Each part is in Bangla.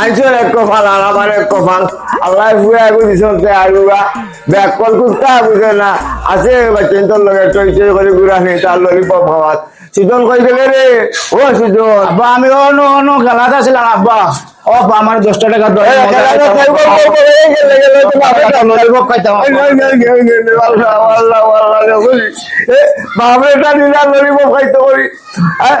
আইসর এক কপাল আর আমার এক কপাল। আল্লাহ ফুয়া একু দিছতে আলুয়া ব্যাক কল কুত্তা বুঝে না। আছে বাচ্চেন তোর লগে টই টই করে ঘুরা নেই তার ললিপপ খাওয়াত সুজন কই গেলে রে ও সুজন আব্বা আমি অন্য অন্য খেলাতে আছিলাম আব্বা। ও আমার দশটা টাকা দশ বাপরে এটা দিলা ললিপপ খাইতে করি হ্যাঁ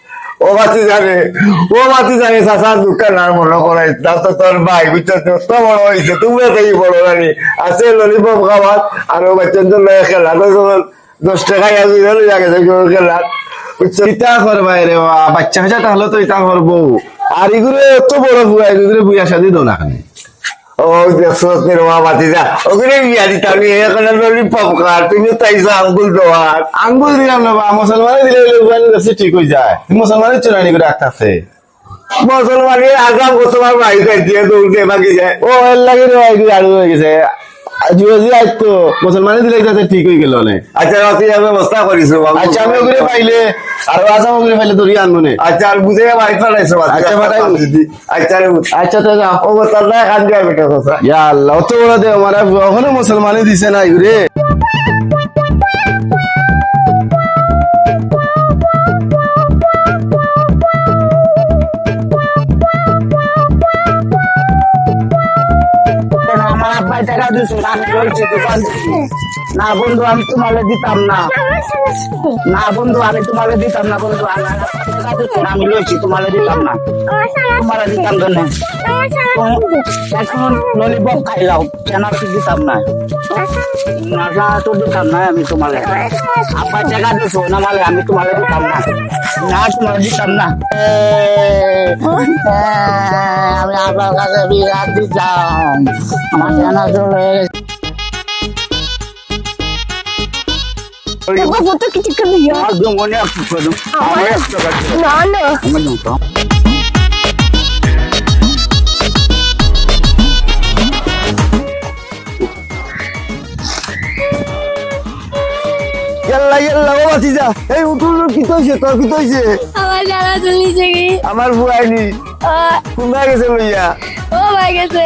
ও বাতি জানে ও বাতি জানে চাচা দোকান আর মনে করে তা তো তোর ভাই বুঝছ তো বড় হয়েছে তুমি থেকে বড় জানি। আছে ললিপপ খাবার আর ও বাচ্চার জন্য খেলা তো দশ টাকায় আজি হলে যাকে খেলা বুঝছ? ইতা রে বাচ্চা কাচ্চা তাহলে তো ইতা করব আর এগুলো এত বড় বুয়া এগুলো বুয়া সাদি দো না খানে ও দেখছ তোর মা বাতি যা ওখানে বিয়া দিতাম এখানে ললিপপ খার তুমি তাইছো আঙ্গুল দেওয়ার। আঙ্গুল দিলাম না বা মুসলমানে দিলে হইলে বুয়া নিলে ঠিক হয়ে যায়। মুসলমানের চুরানি করে রাখতেছে মুসলমানের আজাম কত তোমার বাড়ি দিয়ে দৌড়তে বাকি যায়। ও এর লাগে আড়ু হয়ে গেছে। জুয়ে জুয়ে আজ তো মুসলমানে দিলে যাতে ঠিক হয়ে গেল অনেক আচ্ছা রাতে ব্যবস্থা করিছো। আচ্ছা আমি ওগুলো পাইলে আর আসাম ওগুলো পাইলে ধরি আনব নে আচ্ছা আর বুঝে বাড়ি পাঠাইছো আচ্ছা, পাঠাই। আচ্ছা রে। আচ্ছা তো যাও তার না খান যায় বেটা কথা ইয়া আল্লাহ অত বড় দে আমার ওখানে মুসলমানে দিছে না এগুলো না বন্ধু, আমি তোমাকে দিতাম না। না বন্ধু, আমি তোমাকে দিতাম না, বন্ধু, আমি লইছি তোমাকে দিতাম না। তোমার দিতাম তো না এখন ললিপপ খাইলাও কেন দিতাম না? না তো দিতাম না আমি তোমাকে। আব্বা, টাকা দিছো, না মানে আমি তোমাকে দিতাম না। না, তোমাকে দিতাম না। আমি আপনার কাছে বিরাট দিতাম। আমার জানা চলে মনে Não, não. আমার জানতাম ইয়াল্লা ইয়াল্লা ও বাতি এই উঠুন কি কইছে তোর কি কইছে আমার জানা আমার বুয়াইনি কুমা গেছে লইয়া? ও ভাই গেছে।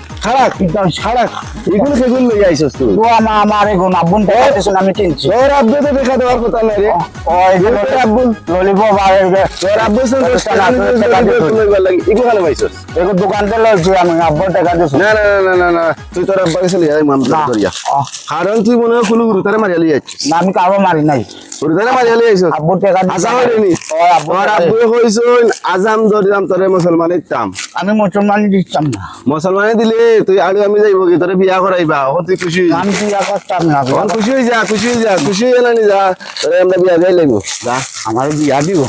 খাড়া খাড়া খাড়া এগুলো সেগুলো লই আইছস তুই। ও আমার আমার এখন আব্বুন টাকা দিয়েছেন আমি কিনছি। তোর আব্বু তো দেখা দেওয়ার কথা নাই রে। ওই তোর আব্বু ললিপপ আর তোর আব্বু দশ টাকা, টাকা দিছো। এগুলো খালে পাইছস। এগুলো দোকান থেকে লইছি আমি আব্বুর টাকা দিয়েছি না না না না না। তুই তোর আব্বাকে চলে যাই মামলা না। করিয়া কারণ তুই মনে হয় কোনো গুরুতারে মারিয়া লিয়ে যাচ্ছিস না আমি কারও মারি নাই। গুরুতারে মারিয়া লিয়ে আইছস? আব্বুর টাকা। আজাম হইনি ও, টাকা আব্বু কইছন আজাম ধরিলাম তোরে মুসলমানের তাম আমি মুসলমান দিতাম না। মুসলমানে দিলে তুই আড়ু আমি যাইব কি? তোরে বিয়া করাইবা ও তুই খুশি আমি বিয়া করতাম না তখন খুশি হয়ে যা খুশি হয়ে যা খুশি হয়ে না যা। তোরে আমরা বিয়া যাই লাগবো যা। আমার বিয়া দিব।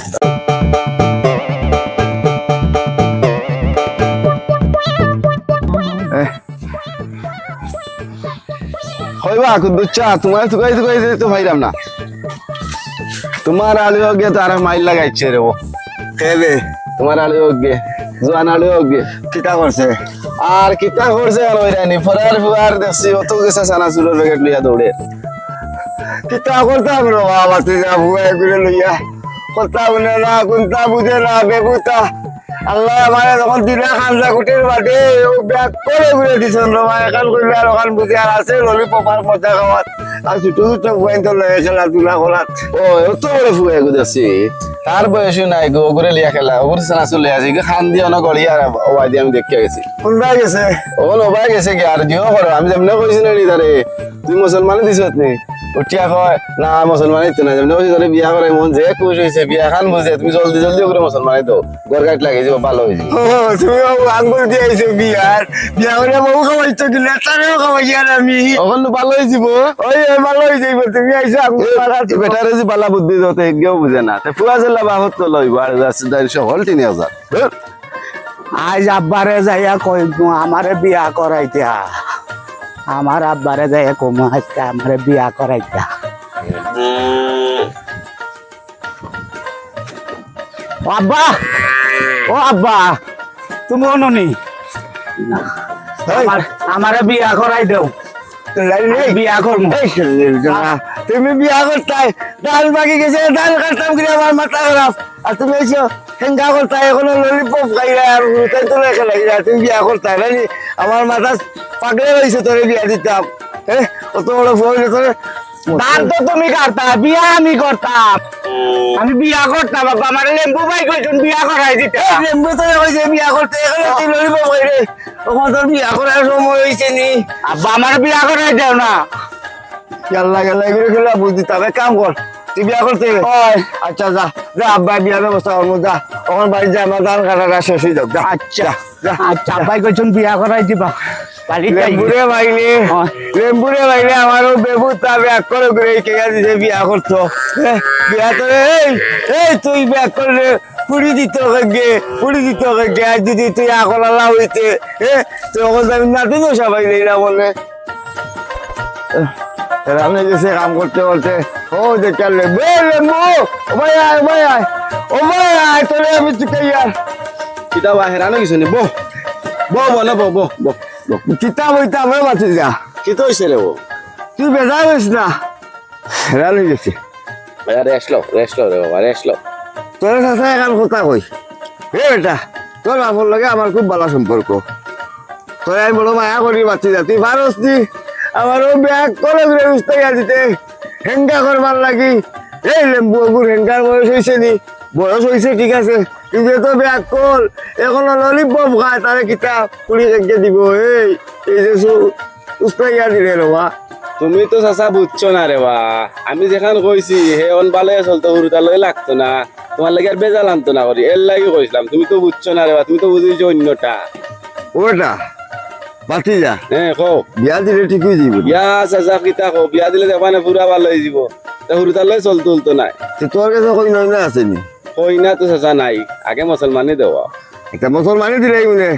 হইবা কুদ্দুচ্চা তোমার তুকাই তুকাই তো ভাইরাম না। তোমার আলু তো আর মাইল লাগাইছে রে ও। কেবে তোমার আলু হোগে জোয়ান আলু হোগে কিতা করছে আর কিতা করছে আর ওইরানি ফরার ফুয়ার দেখছি অত গেছে সানা চুলোর প্যাকেট লইয়া দৌড়ে কিতা করতাম রে বাবা যা বুয়া করে লইয়া কথা বলে না কোনটা বুঝে না বেগুতা আল্লাহ আমার যখন দিলা খামজা কুটির বাদে ও ব্যাগ করে ঘুরে দিছেন রবা এখান করবে আর ওখান বুঝে আর আছে ললিপপ আর মজা খাওয়াত আর ছোট ছোট বুয়াইন তো লয়ে খেলা তুলা করাত ও অত বড় ফুয়ে গুদেছি তার বয়সও নাই গো ওগুলো লিয়া খেলা। ওগুলো সানা চলে আছে। খান দিয়ে অনেক গড়ি আর ওবাই দিয়ে আমি দেখতে গেছি। কোনটা গেছে? ও নবাই গেছে কি আর দিও করো আমি যেমন কইছি না তারে তুই মুসলমানে দিছত নি উঠিয়া কয় না মুসলমানই তো না যেমন বিয়া করাই মন যে খুশ হয়েছে বিয়া খান বুঝে তুমি জলদি জলদি করে মুসলমানই তো গড় গাইট লাগে যাব ভালো হয়ে ও তুমি আঙ্গুল দিয়ে আইছো বিয়ার। বিয়া করে বউ খাওয়াইছো কি লেটারেও আমি। তখন তো ভালো হয়ে যাব ওই ভালো হয়ে যাইব তুমি আইছো আঙ্গুল বেটারে যে বালা বুদ্ধি দিতে একগেও বুঝে না। তে ফুয়া জেলা বাহত তো লইব আর যাচ্ছে দাই সকল তিন হাজার। আজ আব্বারে যাইয়া কই আমারে বিয়া করাইতা আমার আব্বারে যাইয়া কমু আজকে আমারে বিয়া করাইতা ও আব্বা ও আব্বা তুমি অননি আমার বিয়া করাই দেও। বিয়া করব তুমি বিয়া করতাই ডাল বাকি গেছে ডাল কাটতাম কিনা আমার মাথা খারাপ। আর তুমি এসো। হেঙ্গা করতাই এখনও ললিপপ খাইলা আর রুটাই তুলে খেলাই তুমি বিয়া করতাই নানি আমার মাথা পাগলে রয়েছে তোরে বিয়া দিতাম। হ্যাঁ কত বড় ফোন তোরে ধান তো তুমি কাটতা বিয়া আমি করতাম। আমি বিয়া করতাম বাবা আমার লেম্বু ভাই কইছেন বিয়া করাই দিতে লেম্বু তোরে কইছে বিয়া করতে এখানে তুই ললিপপ খাই রে? তখন তোর বিয়া করার সময় হয়েছে নি। আব্বা আমার বিয়া করাই দেও না। গেল্লা গেল্লা করে গেলা বুঝ তবে কাম কর। তুই বিয়া করতে আচ্ছা যা যা আব্বা বিয়া ব্যবস্থা করব যা। ওখান বাড়ি যা আমার ধান কাটাটা শেষ হয়ে যাক আচ্ছা। আচ্ছা আব্বাই কইছেন বিয়া করাই দিবা। লেম্বুরে হ্যাঁ। আমারও ব্যাগ করে করে কেগা দিছে বিয়া করতো। বিয়া করে এই এই তুই ব্যাগ করলে পুরি দিত গে পুরি দিত গে আর যদি তুই আকলালা হইতে তুই ওখান আমি নাতি তো সবাই না বলে। রামনে গেছে কাম করতে করতে ও দেখে লেম্বু এ, লেম্বু ও ভাই আয় ও ভাই আয় ও ভাই আয় তোরে আমি চুকাই আর। কিতা বা হেরানো কিছু নি বহ। না বহ বহ বহ বহ। কিতাব হইতে আমরা বাঁচি যা। কি তো হয়েছে রে বহ? তুই বেজার হইস না। হেরান গেছে। ভাইয়া রেস্ট লো রেস্ট লো রে বাবা রেস্ট লো তোর কাছে এখন কথা কই এ বেটা তোর বাপর লগে আমার খুব ভালো সম্পর্ক তোর আমি বড় মায়া করি বাচ্চি যা তুই পারস নি? আমারও ব্যাগ করে ঘুরে বুঝতে দিতে হেঙ্গা করবার লাগি। এই লেম্বু গুড় হেঙ্গার বয়স হয়েছে নি। বয়স হয়েছে ঠিক আছে। কিন্তু তো ব্যাগ কল। এখনও ললিপপ খায় তারে কিতা পুরি রেখে দিব? এই এই যে উস্তাইয়া দিলে রবা তুমি তো চাচা বুঝছ না রে বা আমি যেখান কইছি হে অন বালে চলতো হুরুতার লগে লাগতো না। তোমার লাগে আর বেজাল আনতো না করি। এর লাগে কইছিলাম। তুমি তো বুঝছ না রে বা তুমি তো বুঝিছো অন্যটা। ওটা? যা। হ্যাঁ কো বিয়া দিলে ঠিক হয়ে যাইব বিয়া চাচা কিতা কো বিয়া দিলে দেখবা না পুরা ভালো হয়ে যাব তা হুরুতার লগে চলতো উলতো নাই। তো তোর কাছে কই নয় না আছে নি? কই না তো চাচা নাই। আগে মুসলমানই দেওয়া একটা মুসলমানই দিলাই মনে।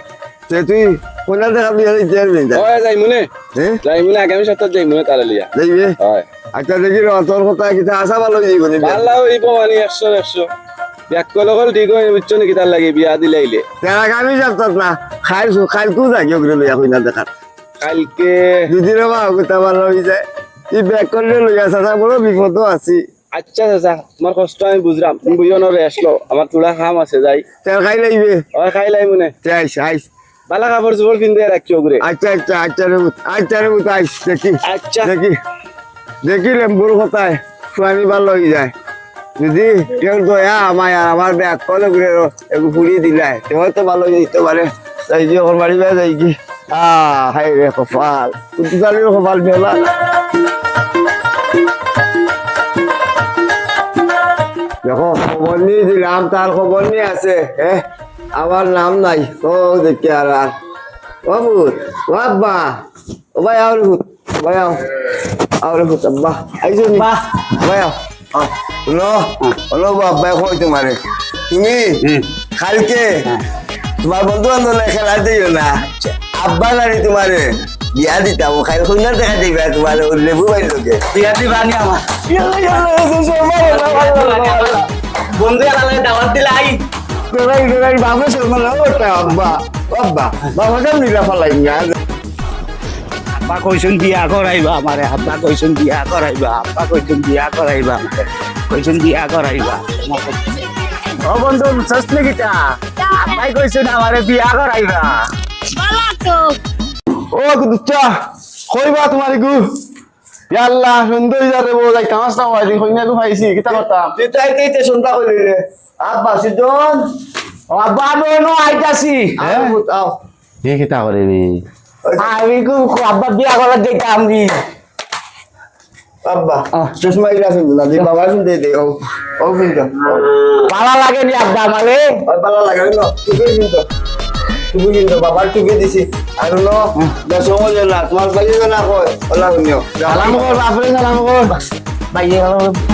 তে তুই কোনা দেখা বিয়া দিতে পারবি না? হয় যাই মনে। হ্যাঁ যাই মনে আগামী সপ্তাহ যাই মনে তারা লিয়া। যাইবে? হয়। আচ্ছা দেখি তোর কথা কিতা আশা ভালো যাইব নি ভালো হইব মানে একশো একশো। ব্যাক করলে কল ঠিক হয় বুঝছ নাকি তার লাগে বিয়া দিলাইলে তেরা আমি যাবতাম না খাইল খাইল কু যাই ওগুলো লইয়া কইনা দেখাত? কালকে দুদিন মা কথা ভালো হয়ে যায়। তুই ব্যাক করলে লইয়া সাথে বড় বিপদও আছি। আচ্ছা চাচা তোমার কষ্ট আমি বুঝলাম তুমি বুঝো না রেস্ট লো আমার তোলা খাম আছে যাই। তেল খাই লাইবে ওই খাই লাই মনে। তে আইস আইস বালা কাপড় চোপড় পিন্ধে রাখছো ঘুরে আচ্ছা আচ্ছা আচ্ছা রে আচ্ছা রে আইস দেখি। আচ্ছা। দেখি। দেখি লেম্বুর কথায় সোয়ানি ভালো হয়ে যায়। যদি কেউ দয়া আমায় আর আমার ব্যাগ কলে ঘুরে একটু ফুরিয়ে দিলাই তো হয়তো ভালো হয়ে যেতে পারে তাই যে ওর বাড়ি বেড়ে যাই কি হাই রে কপাল কিন্তু জানির কপাল মেলা দেখো খবর নিয়ে দিলাম তার খবর নিয়ে আছে হ্যাঁ আমার নাম নাই ও দেখি আর আর ও ভূত ও ভাই আও রে ভূত ভাই আও আও রে ভূত আব্বা আইছো নি। ভাই আও। হলো হলো আব্বা কই তোমারে তুমি কালকে তোমার বন্ধু বান্ধব খেলা দিও না আব্বা নানি তোমারে বিয়া দিতাম খাই খুলনা দেখা দিবা তোমার লেবু ভাই লোকে বিয়া দিবা নি আমার বন্ধু এলাকায় দাওয়াত দিলাই Dorai dorai bapak sama lawa ta abba abba bapak kan bila falai nya আব্বা কইছেন বিয়া করাইবা আমারে আব্বা কইছেন বিয়া করাইবা আব্বা কইছেন বিয়া করাইবা কইছেন বিয়া করাইবা ও বন্ধু সস্তে গিতা আব্বাই কইছেন আমারে বিয়া করাইবা। বালা তো ও কুদুচ্চা কইবা তোমার গু? ইয়াল্লা সুন্দর যারে বউ যাই কামাস না হয় কইনা গু পাইছি কিতা করতাম? sunta ko dire abba si don ও আব্বা নো আইতাছি। aku tahu এ কিতা করে রে আমি কু আব্বা বিয়া করার দিতাম নি। আব্বা চশমা গিলা শুনতো না যে বাবা শুনতে দে ও ও শুনতো ভালো লাগেনি আব্বা আমারে? ওই পালা লাগে না টুপি শুনতো টুপি শুনতো বাবার টুপি দিছি। আর ন দশ মজে না তোমার বাড়ি না কয় ওলা শুনিও সালাম কর বাপরে সালাম কর। ভাই দিলাম